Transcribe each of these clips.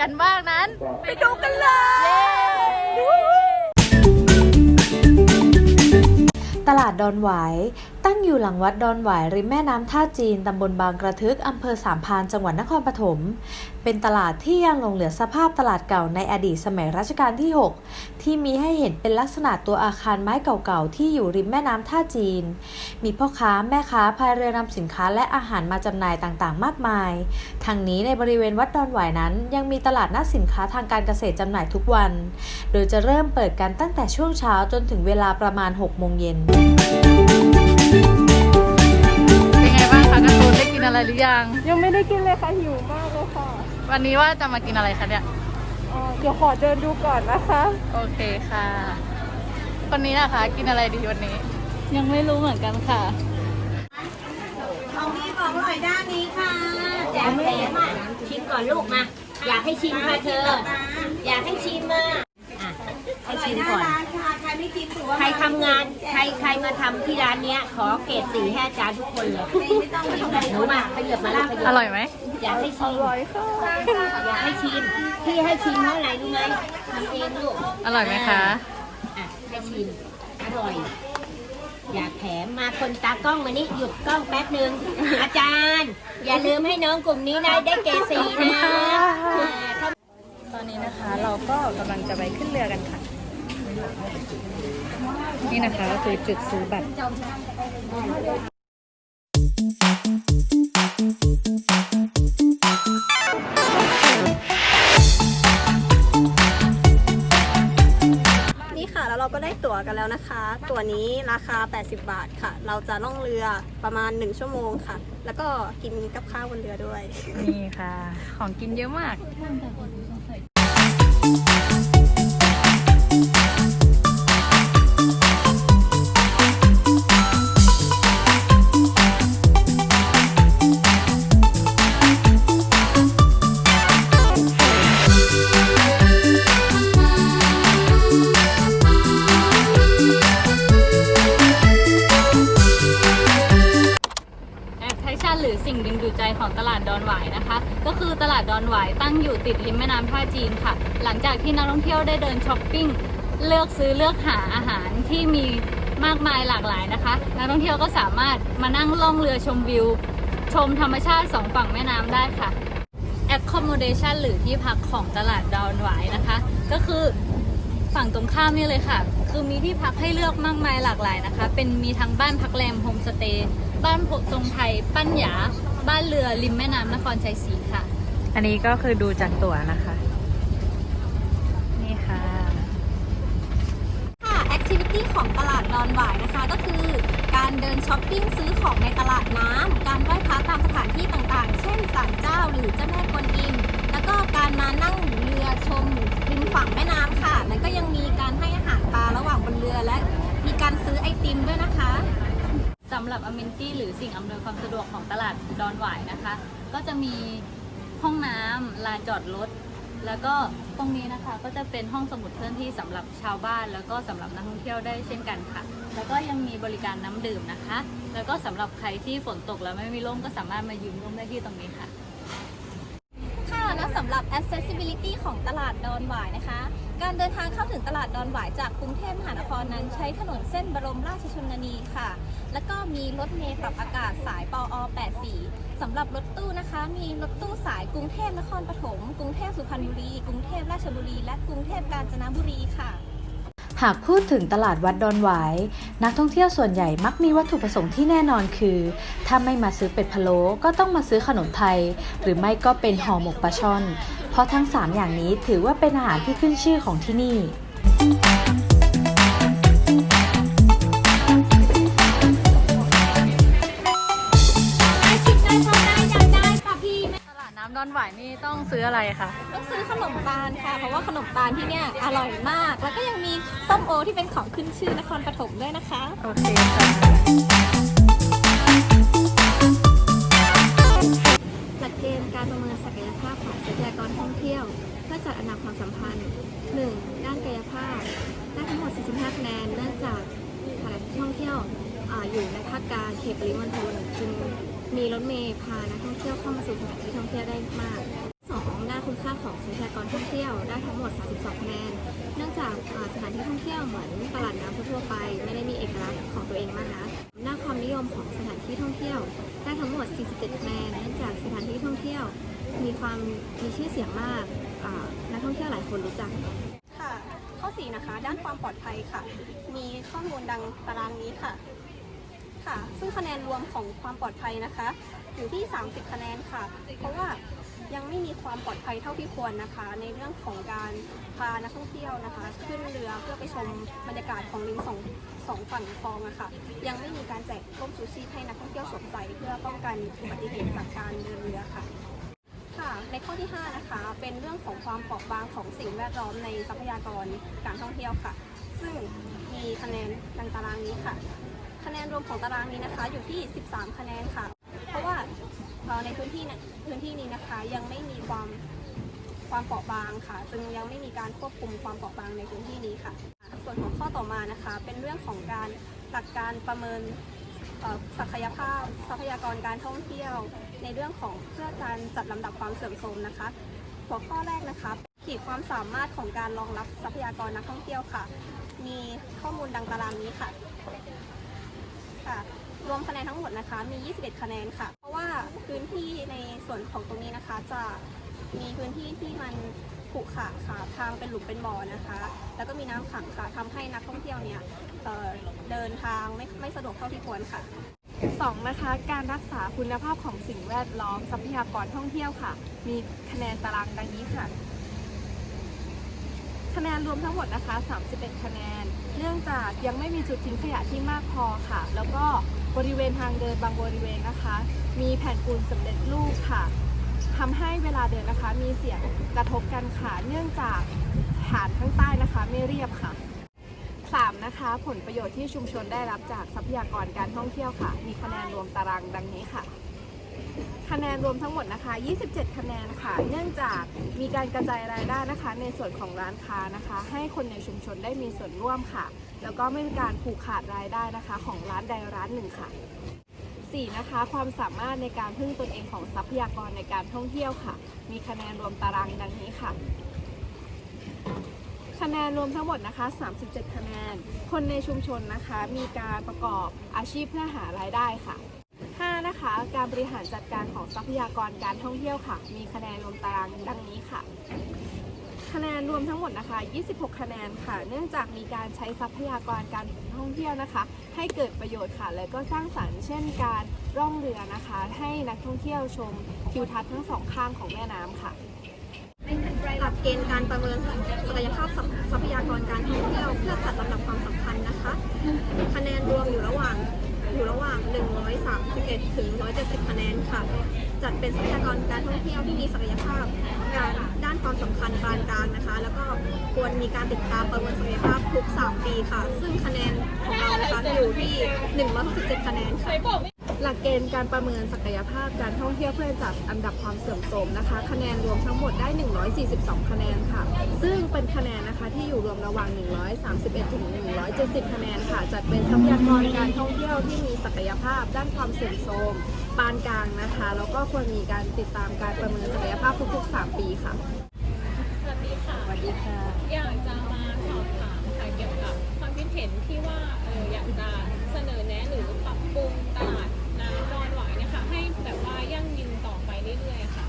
กันบ้างนั้น ไปดูกันเลยเย้ตลาดดอนหวายตั้งอยู่หลังวัดดอนหวายริมแม่น้ำท่าจีน ตำบลบางกระทึก อำเภอสามพาน จังหวัดนครปฐม เป็นตลาดที่ยังหลงเหลือสภาพตลาดเก่าในอดีตสมัยรัชกาลที่ 6 ที่มีให้เห็นเป็นลักษณะตัวอาคารไม้เก่าๆ ที่อยู่ริมแม่น้ำท่าจีน มีพ่อค้าแม่ค้าพายเรือนำสินค้าและอาหารมาจำหน่ายต่างๆ มากมายทางนี้ในบริเวณวัดดอนหวายนั้น ยังมีตลาดนัดสินค้าทางการเกษตรจำหน่ายทุกวัน โดยจะเริ่มเปิดกันตั้งแต่ช่วงเช้าจนถึงเวลาประมาณ6โมงเย็นเป็นไงบ้างคะการ์ตูนได้กินอะไรหรือยัง ยังไม่ได้กินเลยค่ะหิวมากเลยค่ะวันนี้ว่าจะมากินอะไรคะเนี่ยเอ่อเดี๋ยวขอเดินดูก่อนนะคะ โอเคค่ะคนนี้นะคะ กินอะไรดีวันนี้ ยังไม่รู้เหมือนกันค่ะ ของดีของอร่อยด้านนี้ค่ะแจกแถมอะชิมก่อนลูกมา อยากให้ชิมค่ะเธอ อยากให้ชิมอะอะ ให้ชิมก่อน ใครไม่กินถือว่าใครทำงาน ใครใครมาทำที่ร้านเนี้ย ขอเกรดสี่ให้อาจารย์ทุกคนเลยหนูมาขยับมาแล้วขยับอร่อยไหมอยากให้ชิมอร่อยค่ะอยากให้ชิมที่ให้ชิมเพราะอะไรรู้ไหมทำเองลูก อร่อยไหมคะ อะให้ชิมอร่อย อยากแถมมาคนตากล้องมานี่หยุดกล้องแป๊บหนึ่ง อาจารย์ อย่าลืมให้น้องกลุ่มนี้ได้ได้เกรดสี่นะอ่าถ้า ตอนนี้นะคะเราก็กำลังจะไปขึ้นเรือกันค่ะ นี่นะคะก็คือจุดซื้อบัตรนี่ค่ะแล้วเราก็ได้ตั๋วกันแล้วนะคะ ตั๋วนี้ราคา 80 บาทค่ะ เราจะล่องเรือประมาณ 1 ชั่วโมงค่ะ แล้วก็กินกับข้าวบนเรือด้วย นี่ค่ะ ของกินเยอะมาก ที่นักท่องเที่ยวได้เดินช้อปปิ้งเลือกซื้อเลือกหาอาหารที่มีมากมายหลากหลายนะคะนักท่องเที่ยวก็สามารถมานั่งล่องเรือชมวิว ชมธรรมชาติสองฝั่งแม่น้ำได้ค่ะ accommodation หรือที่พักของตลาดดอนหวายนะคะ ก็คือฝั่งตรงข้ามนี่เลยค่ะ คือมีที่พักให้เลือกมากมายหลากหลายนะคะ เป็นมีทั้งบ้านพักแรมโฮมสเตย์บ้านผกทรงไทย ปั้นหยา บ้านเรือริมแม่น้ำนครชัยศรีค่ะ อันนี้ก็คือดูจากตั๋วนะคะ นี่ค่ะ ค่ะแอคทิวิตี้ของตลา ดอนหวายนะคะ ก็คือการเดินช้อปปิ้งซื้อของในตลาดน้ำการไหว้พระตามสถานที่ต่างๆ เช่นศาลเจ้าหรือเจ้าแม่กวนอิม แล้วก็การมานั่งเรือชมริมฝั่งแม่น้ำค่ะ แล้วก็ยังมีการให้อาหารปลาระหว่างบนเรือและมีการซื้อไอติมด้วยนะคะสำหรับอ m ม n ตี้หรือสิ่งอำนวยความสะดวกของตลาดดอนหวายนะคะ ก็จะมีห้องน้ำลานจอดรถ แล้วก็ตรงนี้นะคะก็จะเป็นห้องสมุดเคลื่อนที่สำหรับชาวบ้าน แล้วก็สำหรับนักท่องเที่ยวได้เช่นกันค่ะ แล้วก็ยังมีบริการน้ำดื่มนะคะ แล้วก็สำหรับใครที่ฝนตกแล้วไม่มีร่มก็สามารถมายืนร่มได้ที่ตรงนี้ค่ะค่ะและสำหรับ accessibility ของตลาดดอนหวายนะคะ การเดินทางเข้าถึงตลาดดอนหวายจากกรุงเทพมหานครนั้นใช้ถนนเส้นบรมราชชนนีค่ะ แล้วก็มีรถเมล์ปรับอากาศสายปอ 84 สำหรับรถตู้นะคะ มีรถตู้สายกรุงเทพนครปฐมกรุงเทพสุพรรณบุรี กรุงเทพราชบุรี และกรุงเทพกาญจนบุรีค่ะ หากพูดถึงตลาดวัดดอนหวาย นักท่องเที่ยวส่วนใหญ่มักมีวัตถุประสงค์ที่แน่นอนคือ ถ้าไม่มาซื้อเป็ดพะโล้ก็ต้องมาซื้อขนมไทย หรือไม่ก็เป็นห่อหมกปลาช่อน เพราะทั้ง 3 อย่างนี้ถือว่าเป็นอาหารที่ขึ้นชื่อของที่นี่ อนหวายนี่ต้องซื้ออะไรคะต้องซื้อขนมตาลค่ะ เพราะว่าขนมตาลที่เนี่ยอร่อยมาก แล้วก็ยังมีส้มโอที่เป็นของขึ้นชื่อนครปฐมด้วยนะคะ โอเคค่ะ สถานที่ท่องเที่ยวได้ทั้งหมด 47คะแนนเนื่องจากสถานที่ท่องเที่ยวมีความมีชื่อเสียงมากนักท่องเที่ยวหลายคนรู้จักค่ะ ข้อ 4 นะคะ ด้านความปลอดภัยค่ะ มีข้อมูลดังตารางนี้ค่ะค่ะ ซึ่งคะแนนรวมของความปลอดภัยนะคะ อยู่ที่ 30 คะแนนค่ะ เพราะว่า ยังไม่มีความปลอดภัยเท่าที่ควรนะคะ ในเรื่องของการพานักท่องเที่ยวนะคะ ขึ้นเรือเพื่อไปชมบรรยากาศของริมสองสองฝั่งคลองอะค่ะยังไม่มีการแจกร่มชูชีพให้นักท่องเที่ยวสวมใส่เพื่อป้องกันอุบัติเหตุจากการเดินเรือค่ะค่ะในข้อที่ 5 นะคะ เป็นเรื่องของความเปราะบางของสิ่งแวดล้อมในทรัพยากรการท่องเที่ยวค่ะ ซึ่งมีคะแนนดังตารางนี้ค่ะ คะแนนรวมของตารางนี้นะคะ อยู่ที่ 13 คะแนนค่ะ เพราะว่า ในพื้นที่นะพื้นที่นี้นะคะ ยังไม่มีความความเปราะบางค่ะ จึงยังไม่มีการควบคุมความเปราะบางในพื้นที่นี้ค่ะ ส่วนของข้อต่อมานะคะ เป็นเรื่องของการหลักการประเมินศักยภาพทรัพยากรการท่องเที่ยว ในเรื่องของเพื่อการจัดลำดับความเสื่อมโทรมนะคะ หัวข้อแรกนะคะขีดความสามารถของการรองรับทรัพยากรนักท่องเที่ยวค่ะ มีข้อมูลดังตารางนี้ค่ะค่ะ รวมคะแนนทั้งหมดนะคะ มี 21 คะแนนค่ะ เพราะว่า พื้นที่ในส่วนของตรงนี้นะคะ จะมีพื้นที่ที่มันขรุขระค่ะทางเป็นหลุมเป็นบ่อนะคะ แล้วก็มีน้ำขังค่ะทำให้นักท่องเที่ยวเนี่ยเอ่อเดินทางไม่ไม่สะดวกเท่าที่ควรค่ะ สองนะคะการรักษาคุณภาพของสิ่งแวดล้อมทรัพยากรท่องเที่ยวค่ะ มีคะแนนตารางดังนี้ค่ะ คะแนนรวมทั้งหมดนะคะ31คะแนน เนื่องจากยังไม่มีจุดทิ้งขยะที่มากพอค่ะ แล้วก็บริเวณทางเดินบางบริเวณนะคะ มีแผ่นปูนสำเร็จรูปค่ะทำให้เวลาเดินนะคะ มีเสียงกระทบกันค่ะ เนื่องจากฐานข้างใต้นะคะ ไม่เรียบค่ะ 3 นะคะ ผลประโยชน์ที่ชุมชนได้รับจากทรัพยากรการท่องเที่ยวค่ะ มีคะแนนรวมตารางดังนี้ค่ะคะแนนรวมทั้งหมดนะคะ 27 คะแนนค่ะ เนื่องจากมีการกระจายรายได้นะคะ ในส่วนของร้านค้านะคะ ให้คนในชุมชนได้มีส่วนร่วมค่ะ แล้วก็ไม่มีการผูกขาดรายได้นะคะ ของร้านใดร้านหนึ่งค่ะ 4. นะคะ ความสามารถในการพึ่งตนเองของทรัพยากรในการท่องเที่ยวค่ะ มีคะแนนรวมตารางดังนี้ค่ะ คะแนนรวมทั้งหมดนะคะ 37 คะแนน คนในชุมชนนะคะ มีการประกอบอาชีพเพื่อหารายได้ค่ะ 5. นะคะ การบริหารจัดการของทรัพยากรการท่องเที่ยวค่ะ มีคะแนนรวมตารางดังนี้ค่ะ คะแนนรวมทั้งหมดนะคะ 26 คะแนนค่ะ เนื่องจากมีการใช้ทรัพยากรการท่องเที่ยวนะคะ ให้เกิดประโยชน์ค่ะ และก็สร้างสรรค์เช่นการร่องเรือนะคะ ให้นักท่องเที่ยวชมทิวทัศน์ทั้งสองข้างของแม่น้ำค่ะหลักเกณฑ์การประเมินศักยภาพทรัพยากรการท่องเที่ยวเพื่อจัดลำดับความสำคัญนะคะ คะแนนรวมอยู่ระหว่าง อยู่ระหว่าง 131 ถึง 170 คะแนนค่ะ จัดเป็นทรัพยากรการท่องเที่ยวที่มีศักยภาพการด้านความสำคัญปานกลางนะคะ แล้วก็ควรมีการติดตามประเมินศักยภาพทุก 3 ปีค่ะ ซึ่งคะแนนของเรานะคะอยู่ที่ 167 คะแนนค่ะ หลักเกณฑ์การประเมินศักยภาพการท่องเที่ยวเพื่อจัดอันดับความเสื่อมโทรมนะคะ คะแนนรวมทั้งหมดได้ 142 คะแนนค่ะ ซึ่งเป็นคะแนนนะคะที่อยู่รวมระหว่าง 131 ถึง 170 คะแนนค่ะ จัดเป็นทรัพยากรการท่องเที่ยวที่มีศักยภาพด้านความเสื่อมโทรมปานกลางนะคะ แล้วก็ควรมีการติดตามการประเมินศักยภาพทุกๆ 3 ปีค่ะ สวัสดีค่ะ สวัสดีค่ะ อยากจะมาสอบถามค่ะเกี่ยวกับความคิดเห็นที่ว่าเอออยากจะเสนอแนะหรือปรับปรุงตลาดน้ำด ให้แบบว่ายั่งยืนต่อไปเรื่อยๆค่ะ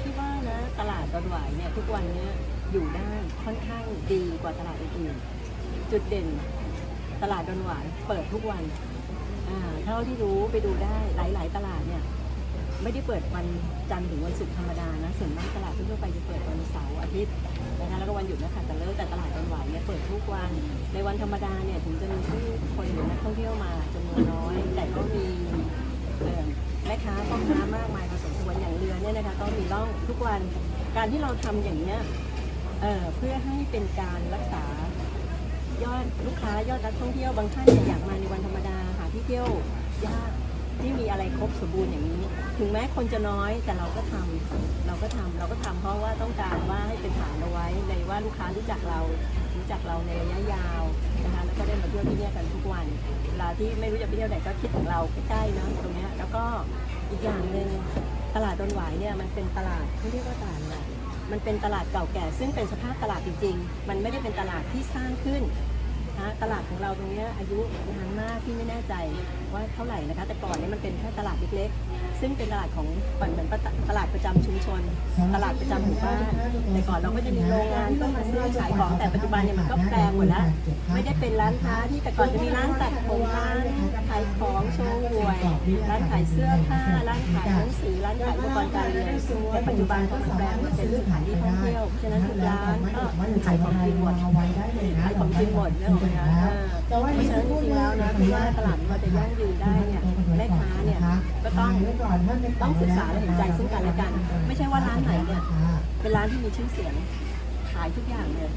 ที่ว่านะตลาดดอนหวายเนี่ยทุกวันเนี้ยอยู่ได้ค่อนข้างดีกว่าตลาดอื่นๆจุดเด่นตลาดดอนหวายเปิดทุกวันอ่าเท่าที่รู้ไปดูได้หลาย ๆ ตลาดเนี่ยไม่ได้เปิดวันจันทร์ถึงวันศุกร์ธรรมดานะส่วนมากตลาดทั่วไปจะเปิดวันเสาร์อาทิตย์นะคะแล้วก็วันหยุดนักขัตฤกษ์แต่ตลาดดอนหวายเนี่ยเปิดทุกวันในวันธรรมดาเนี่ยถึงจะมีผู้คนหรือนักท่องเที่ยวมาจำนวนน้อย แต่ก็มี แม่ค้าพ่อค้ามากมายพอสมควรอย่างเรือเนี่ยนะคะก็มีร่องทุกวันการที่เราทำอย่างเนี้ยเอ่อเพื่อให้เป็นการรักษายอดลูกค้ายอดนักท่องเที่ยวบางท่านอยากมาในวันธรรมดาหาที่เที่ยวยากที่มีอะไรครบสมบูรณ์อย่างนี้ ถึงแม้คนจะน้อยแต่เราก็ทำเราก็ทำเราก็ทำเพราะว่าต้องการว่าให้เป็นฐานเอาไว้ในว่าลูกค้ารู้จักเรา จักเราในระยะยาวนะคะแล้วก็ได้มาเที่ยวที่เนี่ยกันทุกวันเวลาที่ไม่รู้จะไปเที่ยวไหนก็คิดถึงเราใกล้ๆนะตรงนี้แล้วก็อีกอย่างหนึ่งตลาดดอนหวายเนี่ยมันเป็นตลาดเขาเรียกว่าตลาดอะไรมันเป็นตลาดเก่าแก่ ซึ่งเป็นสภาพตลาดจริงๆ มันไม่ได้เป็นตลาดที่สร้างขึ้น นะตลาดของเราตรงนี้อายุนานมากที่ไม่แน่ใจว่าเท่าไหร่นะคะ แต่ก่อนนี่ยมันเป็นแค่ตลาดเล็กๆ ซึ่งเป็นตลาดของเหมือนตลาดประจำชุมชน ตลาดประจำหมู่บ้านแต่ก่อนเราก็จะมีโรงงานก็มาซื้อขายของแต่ปัจจุบันเนี่ยมันก็แปลงหมดแล้วไม่ได้เป็นร้านค้าที่แต่ก่อนจะมีร้านตัดผมร้านขายของโชว์หวยร้านขายเสื้อผ้าร้านขายหนังสือร้านขายอุปกรณ์การเรียนแต่ปัจจุบันก็มันแปลงเป็นเรื่องขายที่ท่องเที่ยวฉะนั้นทุกร้านก็ขายของกินหมดขายของกินหมดเรื่องของนะเพราดิฉันจริงๆแล้วนะคือว่าตลาดมันจะยั่งยืนได้เนี่ยแม่ค้าเนี่ยก็ต้องต้องศึกษาและเห็นใจซึ่งกันและกัน ไม่ใช่ว่าร้านไหนเนี่ยเป็นร้านที่มีชื่อเสียงขายทุกอย่างเลย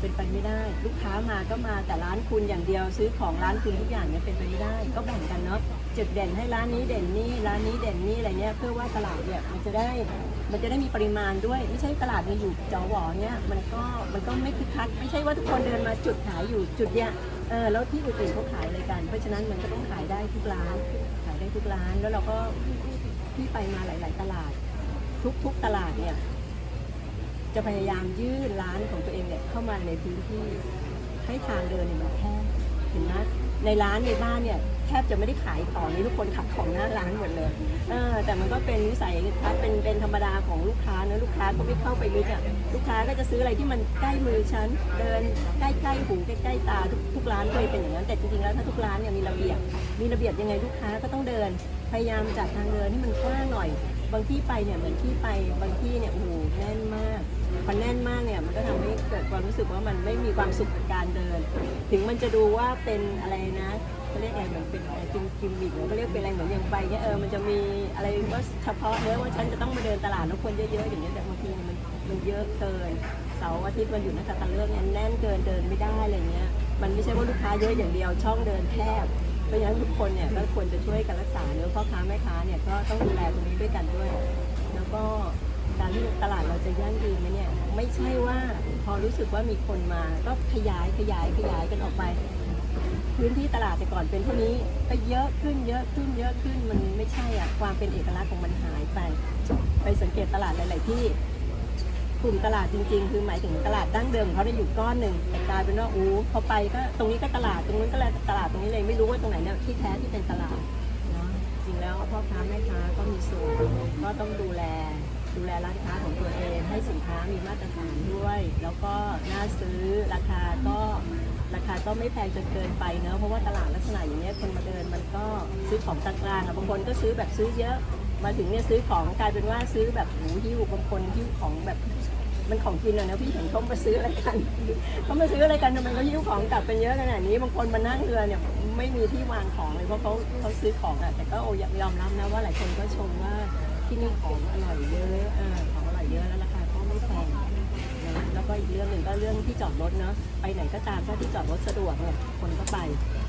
เป็นไปไม่ได้ ลูกค้ามาก็มาแต่ร้านคุณอย่างเดียว ซื้อของร้านคุณทุกอย่างเนี่ยเป็นไปไม่ได้ ก็แบ่งกันเนาะ จุดเด่นให้ร้านนี้เด่นนี่ร้านนี้เด่นนี่อะไรเนี้ยเพื่อว่าตลาดเนี่ยมันจะได้มันจะได้มีปริมาณด้วย ไม่ใช่ตลาดมันอยู่จอหวอเนี่ยมันก็มันก็ไม่คึกคักไม่ใช่ว่าทุกคนเดินมาจุดขายอยู่จุดเนี้ยเออแล้วที่อื่นๆเขาขายอะไรกัน เพราะฉะนั้นมันก็ต้องขายได้ทุกร้าน ขายได้ทุกร้านแล้วเราก็ที่ไปมาหลาย ๆ ตลาด ทุกๆตลาดเนี่ยจะพยายามยื่นร้านของตัวเองเนี่ยเข้ามาในพื้นที่ให้ทางเดินเนี่ยมันแคบเห็นไหม ในร้านในบ้านเนี่ยแทบจะไม่ได้ขายของนี่ทุกคนขายของหน้าร้านหมดเลยเออแต่มันก็เป็นนิสัยครับเป็นเป็นธรรมดาของลูกค้านะลูกค้าก็ไม่เข้าไปลึกอะลูกค้าก็จะซื้ออะไรที่มันใกล้มือฉันเดินใกล้ใกล้ๆหูใกล้ใกล้ๆตาทุกทุกร้านเคยเป็นอย่างนั้นแต่จริงๆแล้วถ้าทุกร้านเนี่ยมีระเบียบมีระเบียบยังไงลูกค้าก็ต้องเดิน พยายามจัดทางเดินให้มันกว้างหน่อย บางที่ไปเนี่ยเหมือนที่ไปบางที่เนี่ยโอ้โหแน่นมากพอแน่นมากเนี่ยมันก็ทำให้เกิดความรู้สึกว่ามันไม่มีความสุขกับการเดิน ถึงมันจะดูว่าเป็นอะไรนะเขาเรียกอะไรเหมือนเป็นอะไรกิมกิมมิกหรือเขาเรียกเป็นอะไรเหมือนอย่างไปเนี่ยเออมันจะมีอะไรว่าเฉพาะเนื้อว่าฉันจะต้องมาเดินตลาดแล้วคนเยอะๆอย่างเงี้ยแต่บางทีมันมันเยอะเกินเสาร์อาทิตย์วันหยุดนักขัตฤกษ์เนี่ยแน่นเกินเดินไม่ได้อะไรเงี้ยมันไม่ใช่ว่าลูกค้าเยอะอย่างเดียวช่องเดินแคบ เพราะฉะนั้นทุกคนเนี่ยก็ควรจะช่วยกันรักษาเนื้อพ่อค้าแม่ค้าเนี่ยก็ต้องดูแลตรงนี้ด้วยกันด้วย แล้วก็การที่ตลาดเราจะยั่งยืนไหมเนี่ยไม่ใช่ว่าพอรู้สึกว่ามีคนมาก็ขยายขยายขยายกันออกไป พื้นที่ตลาดแต่ก่อนเป็นเท่านี้ก็เยอะขึ้นเยอะขึ้นเยอะขึ้นมันไม่ใช่อะความเป็นเอกลักษณ์ของมันหายไป ไปสังเกตตลาดหลาย ๆ ที่ กลุ่มตลาดจริง ๆ คือหมายถึงตลาดดั้งเดิมของเขาได้อยู่ก้อนหนึ่งแต่กลายเป็นว่าอู้พอไปก็ตรงนี้ก็ตลาดตรงนู้นก็เลยตลาดตรงนี้เลยไม่รู้ว่าตรงไหนเนี่ยที่แท้ที่เป็นตลาดเนาะจริงแล้วพ่อค้าแม่ค้าก็มีส่วนก็ต้องดูแลดูแลร้านค้าของตัวเองให้สินค้ามีมาตรฐานด้วย แล้วก็น่าซื้อราคาก็ราคาก็ไม่แพงจนเกินไปเนอะเพราะว่าตลาดลักษณะอย่างเนี้ยคนมาเดินมันก็ซื้อของกลางๆอะบางคนก็ซื้อแบบซื้อเยอะมาถึงเนี่ยซื้อของกลายเป็นว่าซื้อแบบหูหิ้วบางคนหิ้วของแบบ มันของกินอะนะพี่เห็นเขามาซื้ออะไรกันเขามาซื้ออะไรกันทำไมเขาหิ้วของกลับเป็นเยอะขนาดนี้บางคนมานั่งเรือเนี่ยไม่มีที่วางของเลยเพราะเขาเขาซื้อของอะแต่ก็โอยยอมรับนะว่าหลายคนก็ชมว่าที่นี่ของอร่อยเยอะอของอร่อยเยอะแล้วราคาก็ไม่แพงแล้วก็อีกเรื่องหนึ่งก็เรื่องที่จอดรถเนาะไปไหนก็ตามถ้าที่จอดรถสะดวกเนี่ยคนก็ไป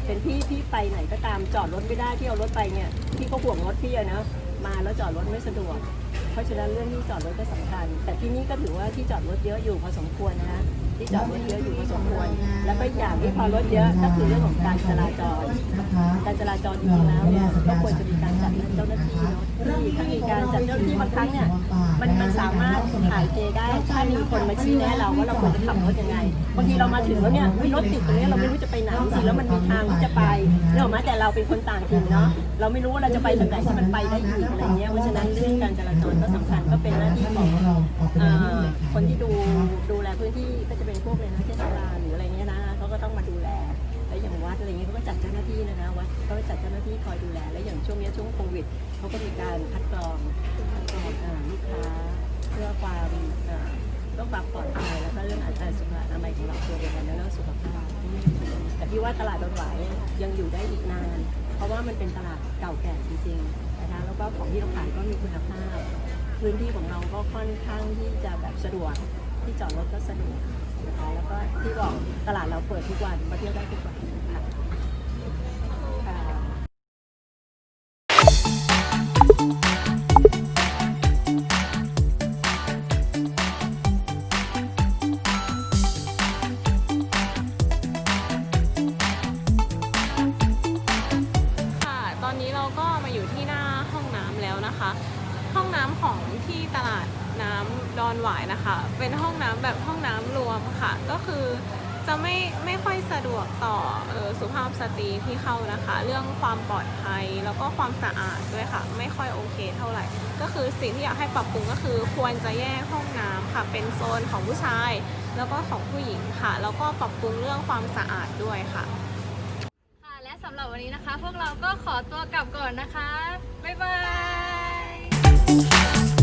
เป็นพี่พี่ไปไหนก็ตามจอดรถไม่ได้ที่เอารถไปเนี่ยพี่ก็ห่วงรถพี่อะนะมาแล้วจอดรถไม่สะดวก เพราะฉะนั้นเรื่องที่จอดรถก็สำคัญ แต่ที่นี่ก็ถือว่าที่จอดรถเยอะอยู่พอสมควรนะคะ ที่จอดรถเยอะอยู่พอสมควร แล้วก็อีกอย่างที่พอรถเยอะก็คือเรื่องของการจราจร การจราจรจริงๆแล้วเนี่ยก็ควรจะมีการจัดเจ้าหน้าที่เนาะที่ถ้ามีการจัดเจ้าหน้าที่บางครั้งเนี่ยมันมันสามารถถ่ายเทได้ถ้ามีคนมาชี้แนะเราว่าเราควรจะขับรถยังไงบางทีเรามาถึงแล้วเนี่ยเฮ้ยรถติดตรงนี้เราไม่รู้จะไปไหนจริงๆแล้วมันมีทางที่จะไปเนี่ยหรอกไหมแต่เราเป็นคนต่างถิ่นเนาะเราไม่รู้ว่าเราจะไปทางไหนที่มันไปได้อีกอะไรเงี้ยเพราะฉะนั้นเรื่องการจราจรก็สำคัญก็เป็นหน้าที่ของเอ่อคนที่ดูดูแลพื้นที่ก็จะเป็นพวกเลยนะเทศบาลหรืออะไรเงี้ยนะเขาก็ต้องมาดูแล แล้วอย่างวัดอะไรเงี้ยเขาก็จัดเจ้าหน้าที่นะนะวัดเขาก็จัดเจ้าหน้าที่คอยดูแล แล้วอย่างช่วงเนี้ยช่วงโควิดเขาก็มีการคัดกรองคัดกรองอ่าลูกค้าเพื่อความอ่าเพื่อความปลอดภัยแล้วก็เรื่องอัตรสุขอนามัยของเราตัวเดียวกันนะเรื่องสุขภาพแต่พี่ว่าตลาดดอนหวายยังอยู่ได้อีกนาน เพราะว่ามันเป็นตลาดเก่าแก่จริงๆนะคะแล้วก็ของที่เราขายก็มีคุณภาพพื้นที่ของเราก็ค่อนข้างที่จะแบบสะดวก ที่จอดรถก็สะดวก นะคะแล้วก็ที่บอกตลาดเราเปิดทุกวันมาเที่ยวได้ทุกวัน เท่าไหร่ ก็คือสิ่งที่อยากให้ปรับปรุงก็คือควรจะแยกห้องน้ำค่ะ เป็นโซนของผู้ชาย แล้วก็ของผู้หญิงค่ะ แล้วก็ปรับปรุงเรื่องความสะอาดด้วยค่ะ ค่ะ และสำหรับวันนี้นะคะ พวกเราก็ขอตัวกลับก่อนนะคะ บ๊ายบาย